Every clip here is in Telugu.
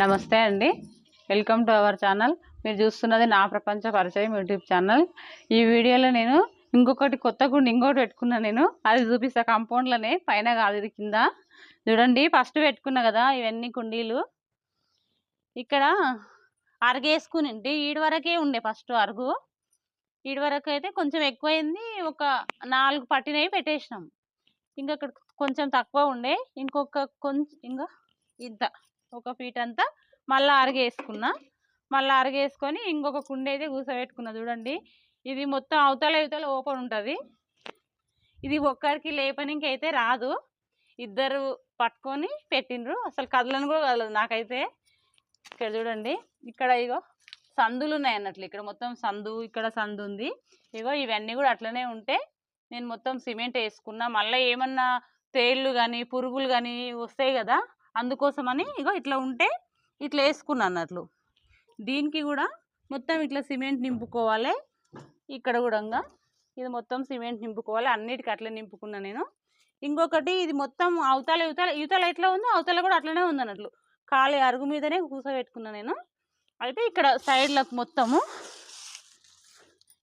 నమస్తే అండి. Welcome to our channel. మీరు చూస్తున్నది నా ప్రపంచ పరిచయం యూట్యూబ్ ఛానల్. ఈ వీడియోలో నేను ఇంకొకటి కొత్త గుండి ఇంకోటి పెట్టుకున్నాను నేను. అది చూపిస్తా. కాంపౌండ్లోనే పైన కాదు ఇది కింద. చూడండి ఫస్ట్ పెట్టుకున్నా కదా ఇవన్నీ కుండీలు. ఇక్కడ అరగేసుకుని వేసుకుని ఉంటే వరకే ఉండే ఫస్ట్ అరుగు. ఈడు వరకు అయితే కొంచెం ఎక్కువైంది. ఒక నాలుగు పట్టినవి పెట్టేసినాం. ఇంకా కొంచెం తక్కువ ఉండే. ఇంకొక కొంచెం ఇంకా ఇంత ఒక ఫీట్ అంతా మళ్ళీ అరగేసుకున్నా. మళ్ళీ అరగేసుకొని ఇంకొక కుండ అయితే కూసబెట్టుకున్నా చూడండి. ఇది మొత్తం అవతల అవతల ఓపెన్ ఉంటుంది. ఇది ఒక్కరికి లేపనికి అయితే రాదు. ఇద్దరు పట్టుకొని పెట్టిండ్రు. అసలు కదలను కూడా కదలదు నాకైతే. ఇక్కడ చూడండి. ఇక్కడ ఇగో సందులు ఉన్నాయి అన్నట్లు. ఇక్కడ మొత్తం సందు ఇక్కడ సందు ఉంది. ఇగో ఇవన్నీ కూడా అట్లనే ఉంటే నేను మొత్తం సిమెంట్ వేసుకున్నా. మళ్ళీ ఏమన్నా తేళ్ళు కానీ పురుగులు కానీ వస్తాయి కదా అందుకోసమని ఇగో ఇట్లా ఉంటే ఇట్లా వేసుకున్నా అన్నట్లు దీనికి కూడా మొత్తం ఇట్లా సిమెంట్ నింపుకోవాలి. ఇక్కడ కూడా ఇంకా ఇది మొత్తం సిమెంట్ నింపుకోవాలి. అన్నిటికీ అట్లా నింపుకున్నా నేను. ఇంకొకటి ఇది మొత్తం అవతల ఇవతల ఇవతల ఎట్లా ఉందో అవతల కూడా అట్లనే ఉంది అన్నట్లు ఖాళీ అరుగు మీదనే కూర్చోబెట్టుకున్నా నేను. అయితే ఇక్కడ సైడ్లకు మొత్తము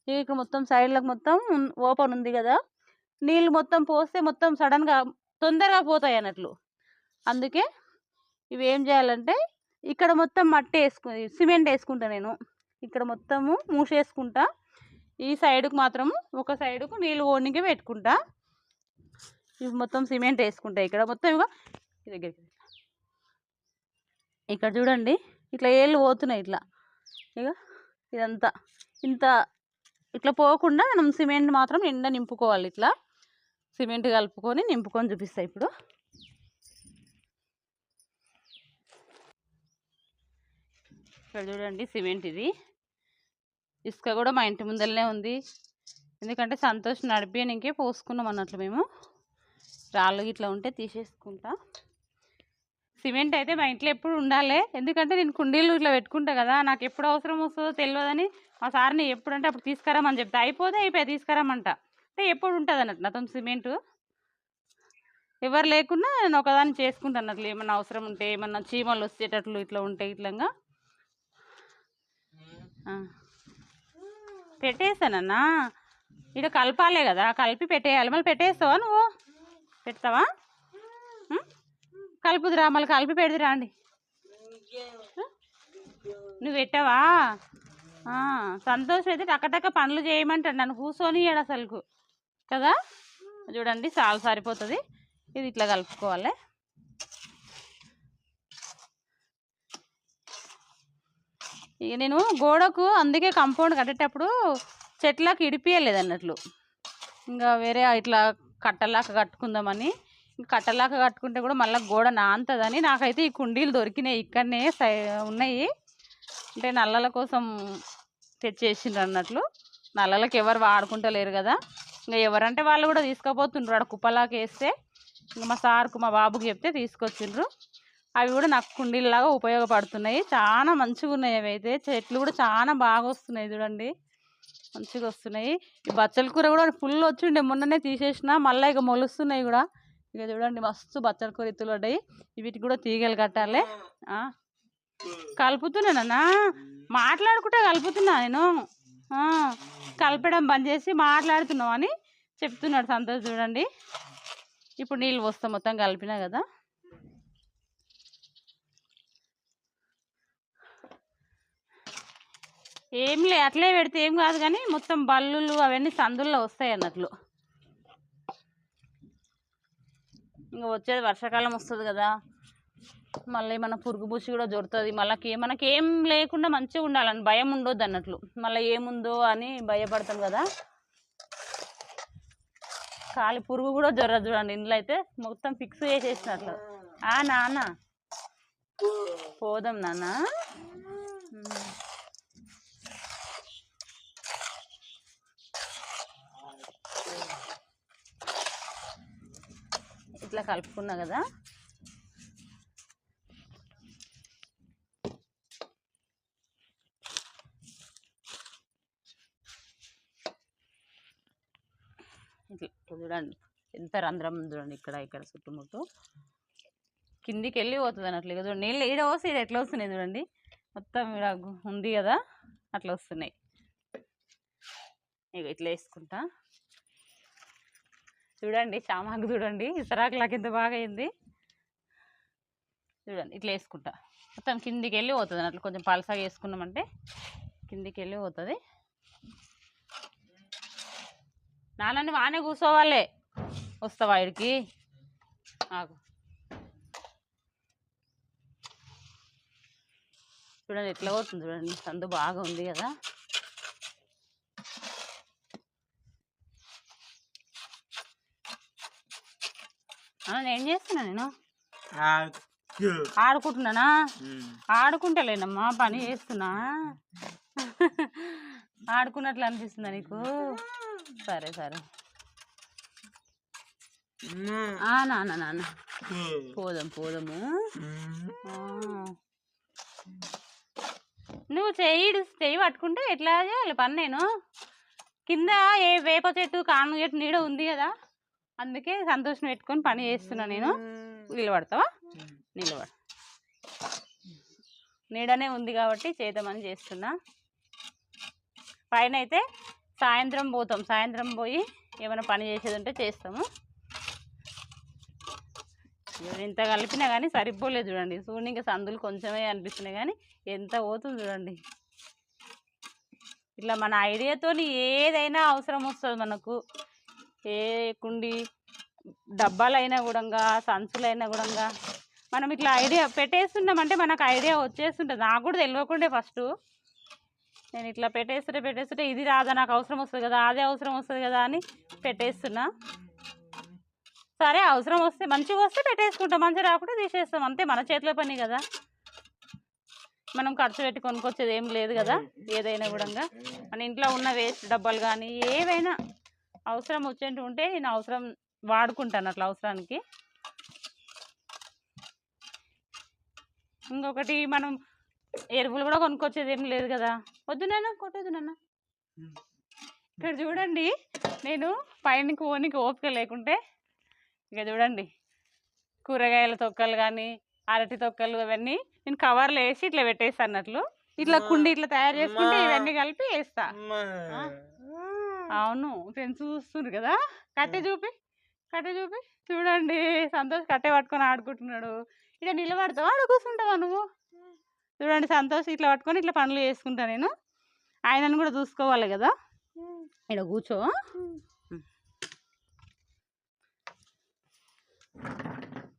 ఇక్కడ మొత్తం సైడ్లకు మొత్తం ఓపెన్ ఉంది కదా. నీళ్ళు మొత్తం పోస్తే మొత్తం సడన్గా తొందరగా పోతాయి అన్నట్లు. అందుకే ఇవి ఏం చేయాలంటే ఇక్కడ మొత్తం మట్టి వేసుకు సిమెంట్ వేసుకుంటా నేను. ఇక్కడ మొత్తము మూసేసుకుంటా. ఈ సైడ్కు మాత్రము ఒక సైడ్కు నీళ్ళు ఓనికి పెట్టుకుంటా. ఇవి మొత్తం సిమెంట్ వేసుకుంటా ఇక్కడ. మొత్తం ఇక దగ్గరికి ఇక్కడ చూడండి ఇట్లా ఏళ్ళు పోతున్నాయి ఇట్లా. ఇక ఇదంతా. ఇంత ఇట్లా పోకుండా మనం సిమెంట్ మాత్రం ఎండ నింపుకోవాలి ఇట్లా. సిమెంట్ కలుపుకొని నింపుకొని చూపిస్తాయి ఇప్పుడు. ఇక్కడ చూడండి సిమెంట్ ఇది. ఇసుక కూడా మా ఇంటి ముందరనే ఉంది. ఎందుకంటే సంతోష్ ఇంకే పోసుకున్నాం అన్నట్లు మేము. రాళ్ళు ఇట్లా ఉంటే తీసేసుకుంటా. సిమెంట్ అయితే మా ఇంట్లో ఎప్పుడు ఉండాలి. ఎందుకంటే నేను కుండీలు ఇట్లా పెట్టుకుంటా కదా నాకు ఎప్పుడు అవసరం వస్తుందో తెలియదని మా సార్ని ఎప్పుడంటే అప్పుడు తీసుకురామని చెప్తే. అయిపోతే అయిపోయి తీసుకురామంట అంటే ఎప్పుడు ఉంటుంది అన్నట్టు నాతో సిమెంటు. ఎవరు లేకుండా నేను ఒకదాన్ని చేసుకుంటాను అన్నట్లు. ఏమన్నా అవసరం ఉంటే ఏమన్నా చీమలు వచ్చేటట్లు ఇట్లా ఉంటే ఇట్లంగా. పెట్టేసానన్నా ఇక్కడ కలపాలే కదా కలిపి పెట్టేయాలి. మళ్ళీ పెట్టేస్తావా నువ్వు? పెడతావా? కలుపుదిరా మళ్ళీ కలిపి పెడదురా అండి నువ్వు పెట్టావా? సంతోషం అయితే టక్కటక్క పనులు చేయమంటాడు నన్ను. కూర్చొని ఇయ్యాడు అసలుకు. కదా? చూడండి చాలా సరిపోతుంది. ఇది ఇట్లా కలుపుకోవాలి. ఇక నేను గోడకు అందుకే కాంపౌండ్ కట్టేటప్పుడు చెట్లకు ఇడిపియలేదు అన్నట్లు ఇంకా వేరే ఇట్లా కట్టలాక కట్టుకుందామని ఇంకా కట్టలాక కట్టుకుంటే కూడా మళ్ళీ గోడ నాంతదని నాకైతే ఈ కుండీలు దొరికినాయి. ఇక్కడనే సై ఉన్నాయి. అంటే నల్లల కోసం తెచ్చేసిండ్రు అన్నట్లు నల్లలకి ఎవరు వాడుకుంటలేరు కదా. ఇంకా ఎవరంటే వాళ్ళు కూడా తీసుకుపోతుండ్రు. ఆడ కుప్పలాకేస్తే ఇంకా మా సార్కు మా బాబుకి చెప్తే తీసుకొచ్చిండ్రు. అవి కూడా నాకు కుండీలాగా ఉపయోగపడుతున్నాయి. చాలా మంచిగా ఉన్నాయి అవి అయితే. చెట్లు కూడా చాలా బాగా వస్తున్నాయి చూడండి. మంచిగా వస్తున్నాయి ఈ బచ్చల కూర కూడా ఫుల్ వచ్చిండే. మొన్ననే తీసేసిన మళ్ళీ ఇక మొలుస్తున్నాయి కూడా. ఇక చూడండి మస్తు బచ్చల కూర ఎత్తులు పడ్డాయి. వీటికి కూడా తీగలు కట్టాలి. కలుపుతున్నానన్నా మాట్లాడుకుంటే కలుపుతున్నా నేను. కలపడం బంద్ చేసి మాట్లాడుతున్నావు అని చెప్తున్నాడు సంతోష్ చూడండి. ఇప్పుడు నీళ్ళు పోస్తాం మొత్తం కలిపినా కదా. ఏం లే అట్లే పెడితే ఏం కాదు కానీ మొత్తం బల్లులు అవన్నీ సందుల్లో వస్తాయి అన్నట్లు. ఇంకా వచ్చేది వర్షాకాలం వస్తుంది కదా. మళ్ళీ మన పురుగు పూసి కూడా జొరుతుంది మళ్ళీ మనకి ఏం లేకుండా మంచిగా ఉండాలని భయం ఉండొద్దు అన్నట్లు. మళ్ళీ ఏముందో అని భయపడతాం కదా. కాలి పురుగు కూడా జొర్ర చూడండి. ఇందులో అయితే మొత్తం ఫిక్స్ చేసేసినట్లు. ఆ నాన్న. పోదాం నాన్న. ఇట్లా కలుపుకున్నా కదా. ఇట్లా చూడండి ఎంత రంధ్రం చూడండి ఇక్కడ ఇక్కడ చుట్టుముట్టు. కిందికి వెళ్ళి పోతుంది అన్నట్లు చూడండి. నీళ్ళు ఈడ వస్తే ఈడ ఎట్లా వస్తున్నాయి చూడండి. మొత్తం ఇలా ఉంది కదా అట్లా వస్తున్నాయి. ఇక ఇట్లా వేసుకుంటా. చూడండి చామాకు చూడండి. ఇసరాకులాకి ఎంత బాగా అయింది. చూడండి ఇట్లా వేసుకుంటా. మొత్తం కిందికి వెళ్ళి పోతుంది అట్లా కొంచెం పలసగా వేసుకున్నామంటే కిందికి వెళ్ళి పోతుంది. నాన్నని వానే కూర్చోవాలే. వస్తావా ఇడికి? నాకు చూడండి ఎట్లా పోతుంది చూడండి. సందు బాగా ఉంది కదా. నేను చేస్తున్నా నేను. ఆడుకుంటున్నానా? ఆడుకుంటలేనమ్మా పని చేస్తున్నా. ఆడుకున్నట్లు అనిపిస్తుందా నీకు? సరే సరే. ఆ నాన్న నాన్న పోదాం పోదాము. నువ్వు చెయ్యి చెయ్యి పట్టుకుంటే ఎట్లా చేయాలి పని నేను? కింద ఏ వేప చెట్టు కాను చెట్టు నీడ ఉంది కదా? అందుకే సంతోషం పెట్టుకొని పని చేస్తున్నా నేను. నిలబడతావా? నిలబడ. నీడనే ఉంది కాబట్టి చేద్దామని చేస్తున్నా. పైన అయితే సాయంత్రం పోతాం. సాయంత్రం పోయి ఏమైనా పని చేసేది ఉంటే చేస్తాము ఇంత కలిపినా కానీ సరిపోలేదు చూడండి. చూడండి ఇంకా సందులు కొంచెమే అనిపిస్తున్నాయి కానీ ఎంత పోతుంది చూడండి. ఇట్లా మన ఐడియాతో ఏదైనా అవసరం వస్తుంది మనకు. ఏ కుండి డబ్బాలైనా కూడా సంచులైనా కూడా మనం ఇట్లా ఐడియా పెట్టేస్తున్నామంటే మనకు ఐడియా వచ్చేస్తుంటుంది. నాకు కూడా తెలియకుండే ఫస్ట్. నేను ఇట్లా పెట్టేస్తుంటే పెట్టేస్తుంటే ఇది రాదా నాకు అవసరం వస్తుంది కదా అదే అవసరం వస్తుంది కదా అని పెట్టేస్తున్నా. సరే అవసరం వస్తే మంచిగా వస్తే పెట్టేసుకుంటాం. మంచిగా రాకుండా తీసేస్తాం. అంతే మన చేతిలో పని కదా. మనం ఖర్చు పెట్టి కొనుక్కొచ్చేది ఏం లేదు కదా ఏదైనా కూడా మన ఇంట్లో ఉన్న వేస్ట్ డబ్బాలు కానీ ఏవైనా అవసరం వచ్చేటి ఉంటే నేను అవసరం వాడుకుంటాను అట్లా అవసరానికి. ఇంకొకటి మనం ఎరువులు కూడా కొనుక్కొచ్చేది ఏం లేదు కదా. వద్దు నాన్న కొట్టదు నాన్న. ఇక్కడ చూడండి నేను పైనకి ఓనికి ఓపిక లేకుంటే ఇక చూడండి కూరగాయల తొక్కలు కానీ అరటి తొక్కలు అవన్నీ నేను కవర్లో వేసి ఇట్లా పెట్టేస్తా అన్నట్లు. ఇట్లా కుండి ఇట్లా తయారు చేసుకుంటే ఇవన్నీ కలిపి వేస్తా. అవును. ఫ్రెండ్స్ చూస్తుండ్రు కదా! కట్టె చూపి కట్టె చూపి. చూడండి సంతోష్ కట్టె పట్టుకొని ఆడుకుంటున్నాడు. ఇట్లా నిలబడతావా? ఆడ కూర్చుంటావా నువ్వు? చూడండి సంతోష్ ఇట్లా పట్టుకొని ఇట్లా పనులు చేసుకుంటా నేను. ఆయనను కూడా చూసుకోవాలి కదా! ఇక్కడ కూర్చో.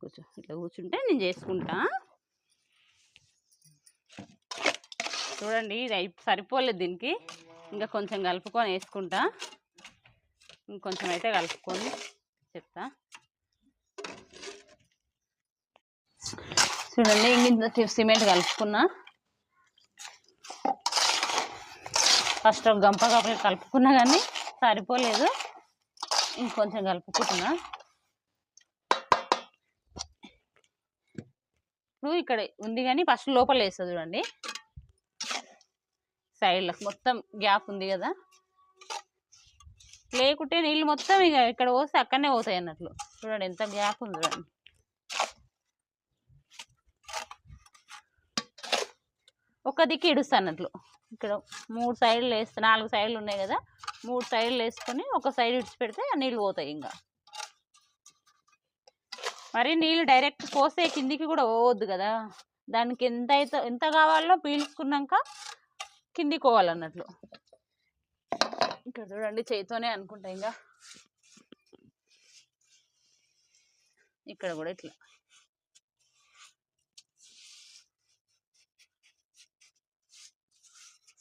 కూర్చో. ఇట్లా కూర్చుంటే నేను చేసుకుంటా. చూడండి ఇది సరిపోలేదు దీనికి. ఇంకా కొంచెం కలుపుకొని వేసుకుంటా. ఇంకొంచెం అయితే కలుపుకొని చెప్తా. చూడండి ఇంత సిమెంట్ కలుపుకున్నా. ఫస్ట్ ఒక గంప గంప కలుపుకున్నా కానీ సరిపోలేదు. ఇంకొంచెం కలుపుకుంటున్నా. ఇప్పుడు ఇక్కడ ఉంది కానీ ఫస్ట్ లోపల వేస్తుంది చూడండి. సైడ్లకు మొత్తం గ్యాప్ ఉంది కదా. లేకుంటే నీళ్ళు మొత్తం ఇక ఇక్కడ పోస్తే అక్కడనే పోతాయి అన్నట్లు. చూడండి ఎంత గ్యాప్ ఉంది చూడండి. ఒక దిక్కు ఇడుస్తా అన్నట్లు. ఇక్కడ మూడు సైడ్లు వేస్తే నాలుగు సైడ్లు ఉన్నాయి కదా. మూడు సైడ్లు వేసుకొని ఒక సైడ్ ఇడిచి పెడితే ఆ నీళ్ళు పోతాయి ఇంకా. మరి నీళ్ళు డైరెక్ట్ పోస్తే కిందికి కూడా పోవద్దు కదా. దానికి ఎంత అయితే ఎంత కావాలో పీల్చుకున్నాక కిందికి పోవాలన్నట్లు ఇక్కడ చూడండి చేతితోనే అనుకుంటా ఇంకా ఇక్కడ కూడా ఇట్లా.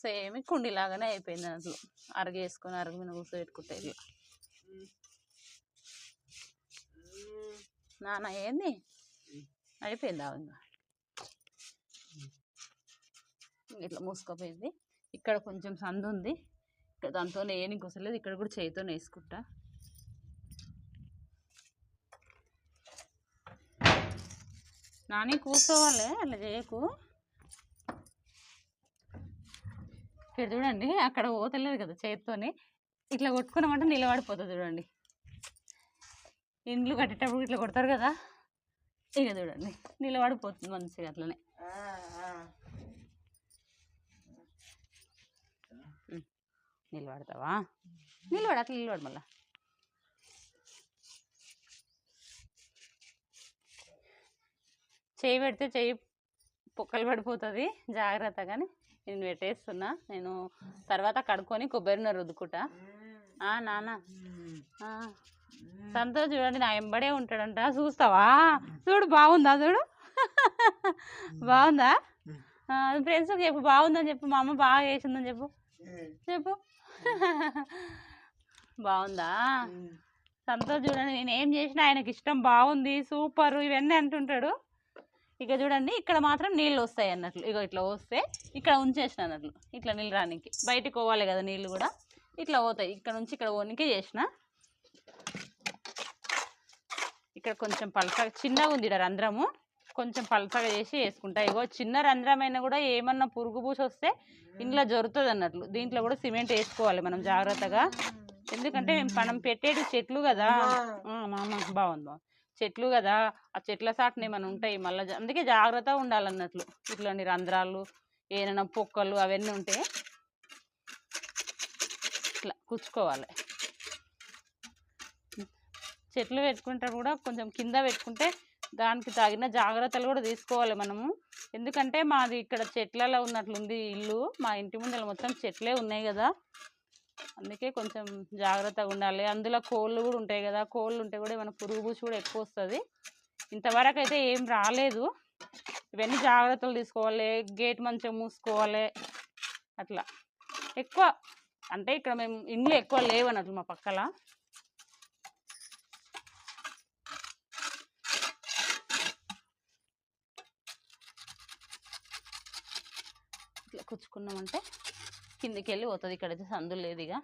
సేమ్ కుండీలాగానే అయిపోయింది అన్నట్లు. అరగేసుకొని అరగ మీద కూర్చోబెట్టుకుంటే ఇట్లా. నాన్న ఏంది? అయిపోయిందా ఇంకా ఇట్లా మూసుకుపోయింది. ఇక్కడ కొంచెం సందు ఉంది ఇక్కడ దాంతో ఏనికి వస్తలేదు ఇక్కడ కూడా చేయితో వేసుకుంటా. నాని కూర్చోవాలి. అలా చేయకు. ఇక్కడ చూడండి. అక్కడ పోతలేదు కదా చేతితోని. ఇట్లా కొట్టుకున్నామంటే నిలబడిపోతుంది చూడండి. ఇండ్లు కట్టేటప్పుడు ఇట్లా కొడతారు కదా. ఇక చూడండి. నిలబడిపోతుంది మంచిగా అట్లనే. నిలబడతావా? నిలబడ అట్లా నిలబడు మళ్ళా. చేయి పెడితే చెయ్యి పొక్కలు పడిపోతుంది జాగ్రత్త కానీ నేను పెట్టేస్తున్నా నేను తర్వాత కడుక్కొని కొబ్బరి నూనె రుద్దుకుంటా. నాన్న. సంతోష్ చూడండి నా ఎంబడే ఉంటాడంట చూస్తావా? చూడు బాగుందా చూడు? బాగుందా? ఫ్రెండ్స్కి చెప్పు బాగుందని చెప్పు మా అమ్మ బాగా చేసిందని చెప్పు. చెప్పు. బాగుందా? సంతోష్ చూడండి నేను ఏం చేసినా ఆయనకి ఇష్టం బాగుంది సూపర్ ఇవన్నీ అంటుంటాడు. ఇక చూడండి ఇక్కడ మాత్రం నీళ్ళు వస్తాయి అన్నట్లు. ఇక ఇట్లా వస్తే ఇక్కడ ఉంచేసిన అన్నట్లు. ఇట్లా నీళ్ళు రానికి. బయటికి పోవాలి కదా నీళ్ళు కూడా. ఇట్లా పోతాయి. ఇక్కడ నుంచి ఇక్కడ పోనీకే చేసిన. ఇక్కడ కొంచెం పలసగా చిన్నగా ఉంది ఈడ రంధ్రము. కొంచెం పలసగా చేసి వేసుకుంటా. ఇగో చిన్న రంధ్రం అయినా కూడా ఏమన్నా పురుగు పూసి వస్తే ఇంట్లో జరుగుతుంది అన్నట్లు. దీంట్లో కూడా సిమెంట్ వేసుకోవాలి మనం జాగ్రత్తగా. ఎందుకంటే మేము మనం పెట్టేటి చెట్లు కదా. మామ బాగుంది బాగుంది. చెట్లు కదా. ఆ చెట్ల సాటున ఏమైనా ఉంటాయి మళ్ళీ అందుకే జాగ్రత్తగా ఉండాలన్నట్లు. ఇట్లాంటి రంధ్రాలు ఏమైనా పొక్కలు అవన్నీ ఉంటే ఇట్లా కుచ్చుకోవాలి. చెట్లు పెట్టుకుంటే కూడా కొంచెం కింద పెట్టుకుంటే దానికి తగిన జాగ్రత్తలు కూడా తీసుకోవాలి మనము. ఎందుకంటే మాది ఇక్కడ చెట్లలో ఉన్నట్లుంది ఇల్లు. మా ఇంటి ముందర మొత్తం చెట్లే ఉన్నాయి కదా. అందుకే కొంచెం జాగ్రత్తగా ఉండాలి. అందులో కోళ్ళు కూడా ఉంటాయి కదా. కోళ్ళు ఉంటే కూడా ఏమైనా పురుగు పూసి కూడా ఎక్కువ వస్తుంది. ఇంతవరకు అయితే ఏం రాలేదు. ఇవన్నీ జాగ్రత్తలు తీసుకోవాలి. గేట్ మంచిగా మూసుకోవాలి. అట్లా. ఎక్కువ అంటే ఇక్కడ మేము ఇండ్లు ఎక్కువ లేవు అన్నట్లు మా పక్కల. కుచ్చుకున్నామంటే కిందికి వెళ్ళి పోతుంది. ఇక్కడైతే సందు లేదు ఇక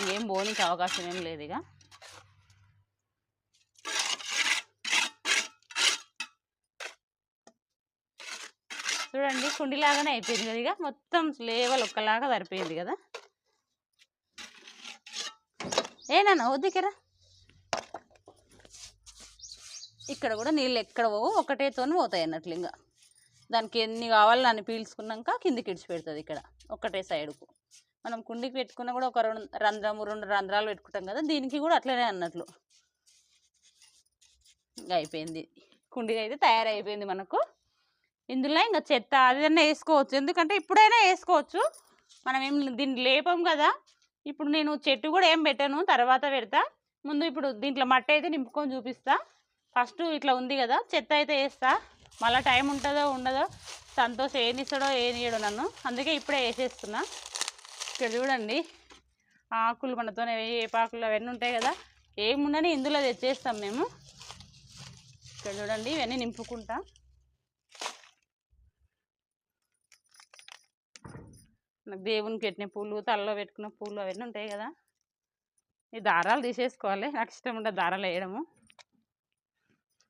ఇంకేం పోనీకి అవకాశం ఏం లేదు ఇక చూడండి కుండిలాగానే అయిపోయింది కదా ఇక. మొత్తం లేవల్ ఒక్కలాగా సరిపోయింది కదా. ఏనన్నా వద్దుకెరా ఇక్కడ కూడా నీళ్ళు ఎక్కడ పోవు? ఒకటేతోని పోతాయి అన్నట్లు ఇంకా. దానికి ఎన్ని కావాలో అన్ని పీల్చుకున్నాక కిందికి ఇడిచి పెడుతుంది ఇక్కడ ఒకటే సైడ్కు. మనం కుండికి పెట్టుకున్నా కూడా ఒక రెండు రంధ్రము రెండు రంధ్రాలు పెట్టుకుంటాం కదా దీనికి కూడా అట్లనే అన్నట్లు. అయిపోయింది. కుండి అయితే తయారైపోయింది మనకు. ఇందులో ఇంకా చెత్త అదైనా వేసుకోవచ్చు. ఎందుకంటే ఇప్పుడైనా వేసుకోవచ్చు. మనం ఏం దీన్ని లేపం కదా. ఇప్పుడు నేను చెట్టు కూడా ఏం పెట్టాను తర్వాత పెడతా. ముందు ఇప్పుడు దీంట్లో మట్టి అయితే నింపుకొని చూపిస్తా. ఫస్ట్ ఇట్లా ఉంది కదా చెత్త అయితే వేస్తా. మళ్ళీ టైం ఉంటుందో ఉండదో సంతోష్ ఏనిస్తాడో ఏనియడో నన్ను. అందుకే ఇప్పుడే వేసేస్తున్నా. ఇక్కడ చూడండి ఆకులు మనతో ఏపాకులు అవన్నీ ఉంటాయి కదా ఏముండని ఇందులో తెచ్చేస్తాం మేము. ఇక్కడ చూడండి ఇవన్నీ నింపుకుంటా. నాకు దేవునికి పెట్టిన పూలు తలలో పెట్టుకున్న పూలు అవన్నీ ఉంటాయి కదా. ఈ దారాలు తీసేసుకోవాలి. నాకు ఇష్టం ఉంటుంది దారాలు వేయడము.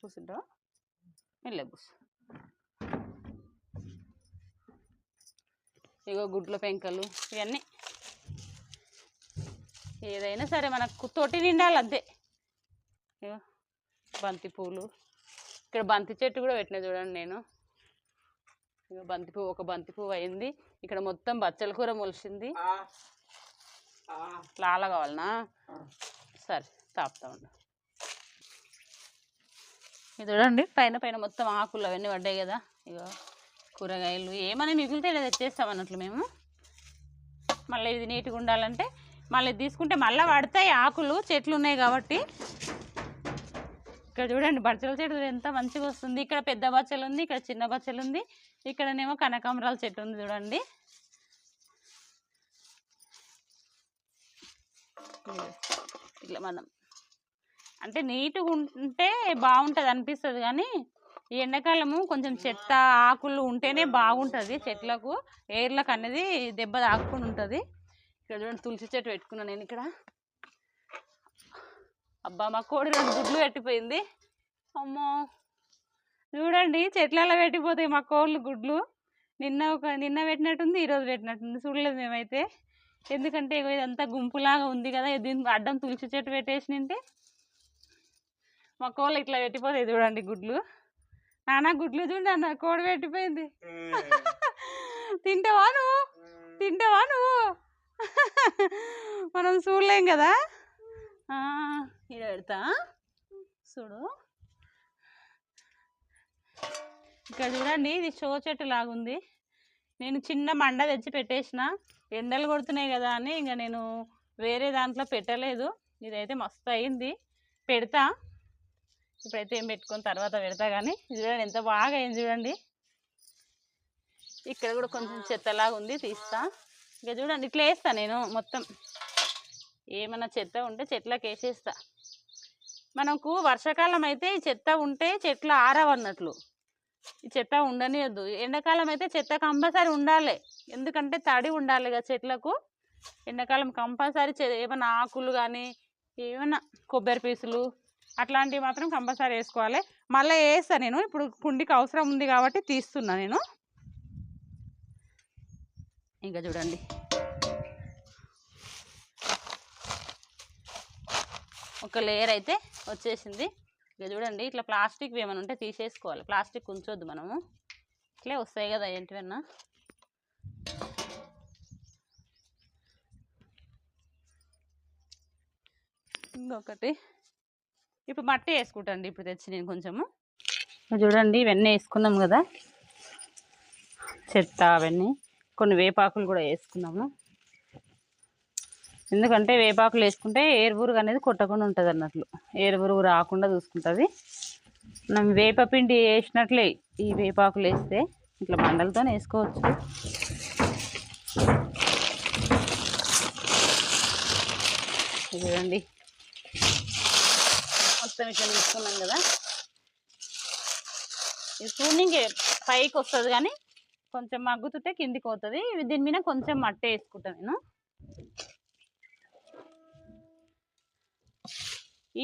కూర్చుంటావా కూర్చో ఇగో గుడ్ల పెంకలు ఇవన్నీ. ఏదైనా సరే మనకు తొట్టి నిండాలి అంతే. ఇగో బంతి పూలు. ఇక్కడ బంతి చెట్టు కూడా పెట్టిన చూడండి నేను. ఇక బంతి పువ్వు ఒక బంతి పువ్వు అయింది. ఇక్కడ మొత్తం బచ్చల కూర మొలిసింది. లాల కావాలనా? సరే తాపుతా ఉండు. ఇది చూడండి. పైన పైన మొత్తం ఆకులు అవన్నీ పడ్డాయి కదా. ఇగో కూరగాయలు ఏమైనా మిగిలితే ఇలా తెచ్చేస్తాం అన్నట్లు మేము. మళ్ళీ ఇది నీట్గా ఉండాలంటే మళ్ళీ తీసుకుంటే మళ్ళీ పడతాయి ఆకులు చెట్లు ఉన్నాయి కాబట్టి. ఇక్కడ చూడండి బచ్చల చెట్టు ఎంత మంచిగా వస్తుంది. ఇక్కడ పెద్ద బచ్చలు ఉంది ఇక్కడ చిన్న బచ్చలు ఉంది. ఇక్కడనేమో కనకాంబరాల చెట్టు ఉంది చూడండి. ఇట్లా మనం అంటే నీట్గా ఉంటే బాగుంటుంది అనిపిస్తుంది కానీ ఈ ఎండాకాలము కొంచెం చెత్త ఆకులు ఉంటేనే బాగుంటుంది చెట్లకు. ఏర్లకు అనేది దెబ్బ తాకుండా ఉంటుంది. ఇక్కడ చూడండి తులసి చెట్టు పెట్టుకున్నాను నేను ఇక్కడ. అబ్బా మా కోడి రెండు గుడ్లు పెట్టిపోయింది. అమ్మో! చూడండి చెట్లలో పెట్టిపోతాయి మా కోళ్ళు గుడ్లు. నిన్న ఒక నిన్న పెట్టినట్టుంది ఈరోజు పెట్టినట్టుంది. చూడలేదు మేమైతే. ఎందుకంటే ఇగో ఇదంతా గుంపులాగా ఉంది కదా దీనికి అడ్డం తులసి చెట్టు పెట్టేసినంటే. మా కోళ్ళు ఇట్లా పెట్టిపోతాయి చూడండి గుడ్లు. నాన్న గుడ్లు చూడండి అన్న కోడి పెట్టిపోయింది. తింటావా నువ్వు? తింటావా నువ్వు? మనం చూడలేం కదా? ఇది పెడతా. చూడు. ఇక్కడ చూడండి ఇది షో చెట్టు లాగుంది. నేను చిన్న మండ తెచ్చి పెట్టేసిన. ఎండలు కొడుతున్నాయి కదా అని ఇంకా నేను వేరే దాంట్లో పెట్టలేదు. ఇదైతే మస్తు అయింది. పెడతా. ఇప్పుడైతే ఏం పెట్టుకొని తర్వాత పెడతా కానీ ఇది చూడండి ఎంత బాగా అయింది చూడండి. ఇక్కడ కూడా కొంచెం చెత్తలాగా ఉంది తీస్తా. ఇంకా చూడండి ఇట్లా వేస్తా నేను మొత్తం. ఏమైనా చెత్త ఉంటే చెట్లకు వేసేస్తా. మనకు వర్షాకాలం అయితే ఈ చెత్త ఉంటే చెట్లు ఆరవన్నట్లు ఈ చెత్త ఉండనియద్దు. ఎండాకాలం అయితే చెత్త కంపల్సరీ ఉండాలి. ఎందుకంటే తడి ఉండాలి కదా చెట్లకు. ఎండాకాలం కంపల్సరీ ఏమైనా ఆకులు కానీ ఏమైనా కొబ్బరి పీసులు అట్లాంటివి మాత్రం కంపల్సరీ వేసుకోవాలి. మళ్ళీ వేస్తా నేను. ఇప్పుడు కుండికి అవసరం ఉంది కాబట్టి తీస్తున్నా నేను. ఇంకా చూడండి. ఒక లేయర్ అయితే వచ్చేసింది. ఇక చూడండి ఇట్లా ప్లాస్టిక్ ఏమైనా ఉంటే తీసేసుకోవాలి. ప్లాస్టిక్ ఉంచొద్దు మనము. ఇట్లే వస్తాయి కదా ఏంటివన్నా. ఇంకొకటి. ఇప్పుడు మట్టి వేసుకుంటాండి ఇప్పుడు తెచ్చి నేను కొంచెము. చూడండి ఇవన్నీ వేసుకున్నాం కదా. చెత్త అవన్నీ. కొన్ని వేపాకులు కూడా వేసుకున్నాము. ఎందుకంటే వేపాకులు వేసుకుంటే ఏరుపురుగు అనేది కొట్టకుండా ఉంటుంది అన్నట్లు. ఏరుపురుగు రాకుండా చూసుకుంటుంది. మనం వేపపిండి వేసినట్లే ఈ వేపాకులు వేస్తే ఇట్లా మండలతో వేసుకోవచ్చు. చూడండి మొత్తం ఇట్లా తీసుకున్నాం కదా. ఇది స్పూనింగ్ పైకి వస్తుంది కానీ కొంచెం మగ్గుతుంటే కిందికి పోతుంది. ఇవి దీని మీద కొంచెం మట్టి వేసుకుంటాను నేను.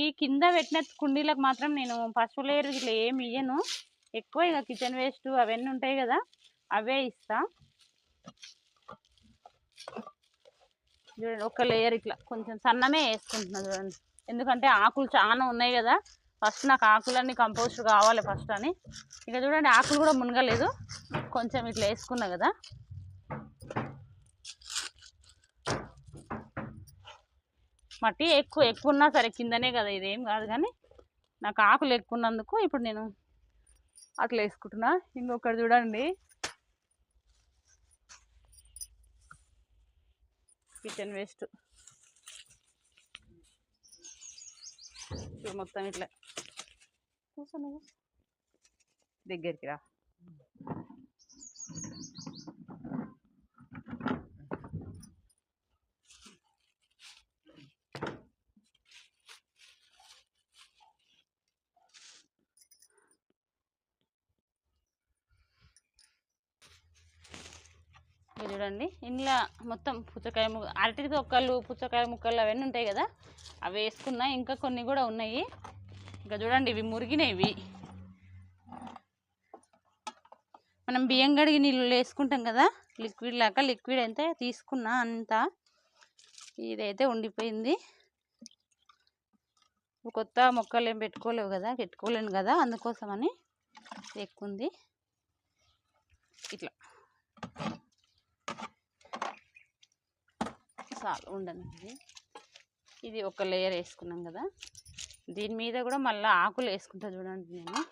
ఈ కింద పెట్టిన కుండీలకు మాత్రం నేను పశువుల ఎరువు ఇట్లా ఏమి ఇయ్యను. ఎక్కువ ఇక కిచెన్ వేస్ట్ అవన్నీ ఉంటాయి కదా అవే ఇస్తా. చూడండి ఒక లేయర్ ఇట్లా కొంచెం సన్నమే వేసుకుంటున్నా చూడండి. ఎందుకంటే ఆకులు చాలా ఉన్నాయి కదా. ఫస్ట్ నాకు ఆకులన్నీ కంపోస్ట్ కావాలి ఫస్ట్ అని. ఇక చూడండి ఆకులు కూడా మునగలేదు. కొంచెం ఇట్లా వేసుకున్నా కదా. మట్టి ఎక్కువ ఎక్కువ ఉన్నా సరే కిందనే కదా ఇదేం కాదు కానీ నాకు ఆకులు ఎక్కువ ఉన్నందుకు ఇప్పుడు నేను అట్లా వేసుకుంటున్నా. ఇంకొకటి చూడండి. కిచెన్ వేస్ట్ ఇప్పుడు మొత్తం ఇట్లా. కూర్చో నువ్వు దగ్గరికి రా. చూడండి. ఇంట్లో మొత్తం పుచ్చకాయ ము అరటి తొక్కలు పుచ్చకాయ ముక్కలు అవన్నీ ఉంటాయి కదా. అవి వేసుకున్నా ఇంకా కొన్ని కూడా ఉన్నాయి. ఇంకా చూడండి ఇవి మురిగినవి. మనం బియ్యం గడిగి నీళ్ళు వేసుకుంటాం కదా. లిక్విడ్ లాగా లిక్విడ్ అయితే తీసుకున్నా అంతా ఇదైతే ఉండిపోయింది. కొత్త మొక్కలు ఏం పెట్టుకోలేవు కదా పెట్టుకోలేను కదా అందుకోసమని ఎక్కువ ఉంది ఇట్లా. చాలు ఉండదండి. ఇది ఒక లేయర్ వేసుకున్నాం కదా. దీని మీద కూడా మళ్ళీ ఆకులు వేసుకుంటా చూడండి నేను.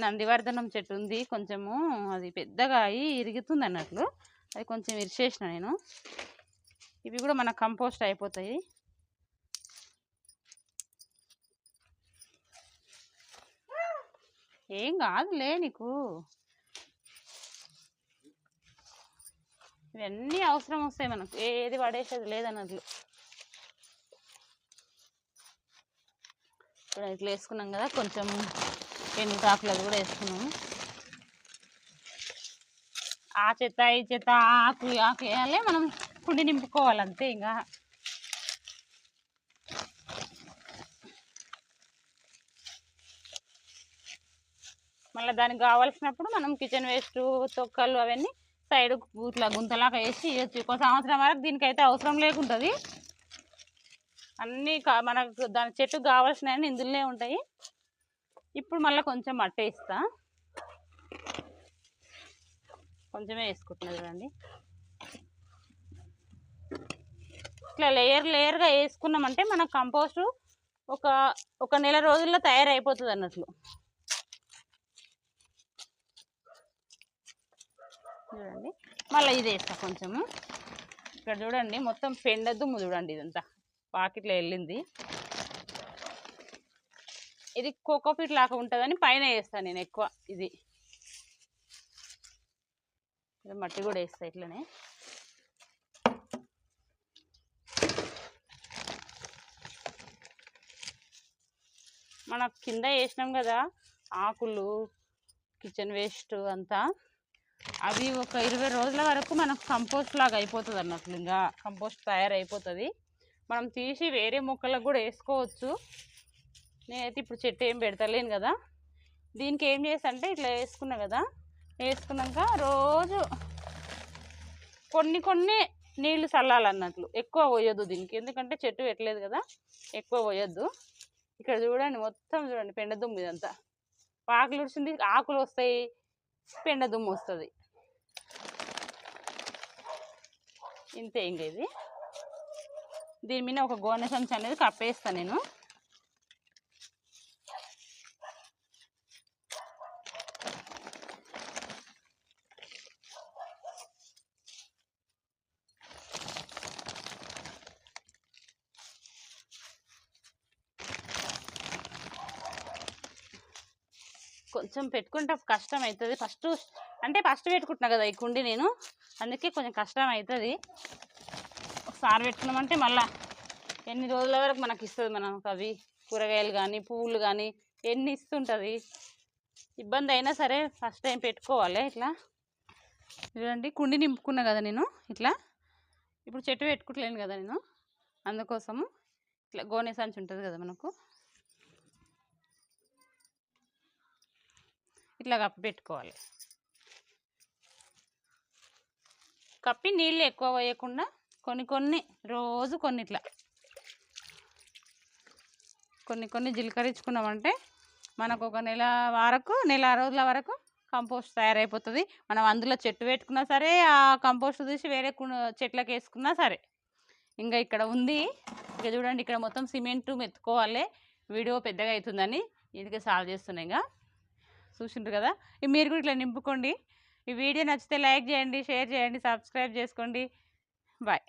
నందివర్ధనం చెట్టు ఉంది. కొంచెము అది పెద్దగా అయి ఇరుగుతుంది అన్నట్లు. అది కొంచెం ఇరిచేసిన నేను. ఇవి కూడా మన కంపోస్ట్ అయిపోతాయి. ఏం కాదులే నీకు. ఇవన్నీ అవసరం వస్తాయి మనకు ఏది పడేసేది లేదన్నట్లు. ఇప్పుడు ఇట్లా వేసుకున్నాం కదా కొంచెం ఎండుటాకులు అది కూడా వేసుకున్నాము ఆ చెత్త ఈ చెత్త ఆకు ఆకు వేయాలి మనం కుండి నింపుకోవాలి అంతే ఇంకా. మళ్ళీ దానికి కావాల్సినప్పుడు మనం కిచెన్ వేస్ట్ తొక్కలు అవన్నీ సైడ్ ఇట్లా గుంతలాగా వేసి ఇవ్వచ్చు ఒక సంవత్సరం వరకు దీనికైతే అవసరం లేకుంటుంది. అన్నీ కా- మనకు దాని చెట్టుకు కావాల్సినవన్నీ ఇందులోనే ఉంటాయి. ఇప్పుడు మళ్ళీ కొంచెం మట్టి వేస్తా. కొంచెమే వేసుకుంటున్నా చూడండి. ఇట్లా లేయర్ లేయర్గా వేసుకున్నామంటే మన కంపోస్టు ఒక ఒక నెల రోజుల్లో తయారైపోతుంది అన్నట్లు చూడండి. మళ్ళీ ఇది వేస్తా కొంచెము. ఇక్కడ చూడండి మొత్తం పెండ దుమ్ము చూడండి ఇదంతా. పాకెట్లో వెళ్ళింది. ఇది కోకోపీట్ లాగా ఉంటుందని పైన వేస్తాను నేను ఎక్కువ ఇది. మట్టి కూడా వేస్తా ఇట్లనే. మన కింద వేసినాం కదా ఆకులు కిచెన్ వేస్ట్ అంతా. అవి ఒక ఇరవై రోజుల వరకు మనకు కంపోస్ట్ లాగా అయిపోతుంది అన్నట్లు ఇంకా కంపోస్ట్ తయారైపోతుంది. మనం తీసి వేరే మొక్కలకు కూడా వేసుకోవచ్చు. నేనైతే ఇప్పుడు చెట్టు ఏం పెడతలేను కదా. దీనికి ఏం చేస్తా అంటే ఇట్లా వేసుకున్నా కదా. వేసుకున్నాక రోజు కొన్ని కొన్ని నీళ్ళు చల్లాలన్నట్లు. ఎక్కువ పోయొద్దు దీనికి. ఎందుకంటే చెట్టు పెట్టలేదు కదా. ఎక్కువ పోయొద్దు. ఇక్కడ చూడండి మొత్తం చూడండి పెండ దుమ్మిదంతా ఆకులు ఆకులు వస్తాయి. పెండ దుమ్ము వస్తుంది. ఇంతే ఇంక ఇది. దీని మీద ఒక గోనె సంచి అనేది కప్పేస్తాను నేను. కొంచెం పెట్టుకుంటే కష్టం అవుతుంది ఫస్ట్ అంటే ఫస్ట్ పెట్టుకుంటున్నా కదా ఈ కుండి నేను. అందుకే కొంచెం కష్టం అవుతుంది ఒకసారి పెట్టుకున్నామంటే మళ్ళా ఎన్ని రోజుల వరకు మనకి ఇస్తుంది మనకు అవి? కూరగాయలు కానీ పువ్వులు కానీ ఎన్ని ఇస్తుంటుంది? ఇబ్బంది అయినా సరే ఫస్ట్ టైం పెట్టుకోవాలి ఇట్లా. చూడండి కుండి నింపుకున్నా కదా నేను ఇట్లా. ఇప్పుడు చెట్టు పెట్టుకుంటలేను కదా నేను. అందుకోసము ఇట్లా గోనె సంచి ఉంటుంది కదా మనకు. ఇట్లా కప్పి పెట్టుకోవాలి కప్పి నీళ్ళు ఎక్కువ పోయకుండా కొన్ని కొన్ని రోజు కొన్ని ఇట్లా కొన్ని కొన్ని జీలకరించుకున్నామంటే మనకు ఒక నెల వరకు నెల రోజుల వరకు కంపోస్ట్ తయారైపోతుంది. మనం అందులో చెట్టు పెట్టుకున్నా సరే ఆ కంపోస్ట్ తీసి వేరే చెట్లకు వేసుకున్నా సరే. ఇంకా ఇక్కడ ఉంది. ఇక చూడండి ఇక్కడ మొత్తం సిమెంట్ మెత్తుకోవాలి. వీడియో పెద్దగా అవుతుందని ఇదికే సాల్వ్ చేస్తున్నాయి ఇంకా చూసిండ్రు కదా? ఇవి మీరు కూడా ఇట్లా నింపుకోండి. ఈ వీడియో నచ్చితే లైక్ చేయండి షేర్ చేయండి సబ్స్క్రైబ్ చేసుకోండి. బాయ్.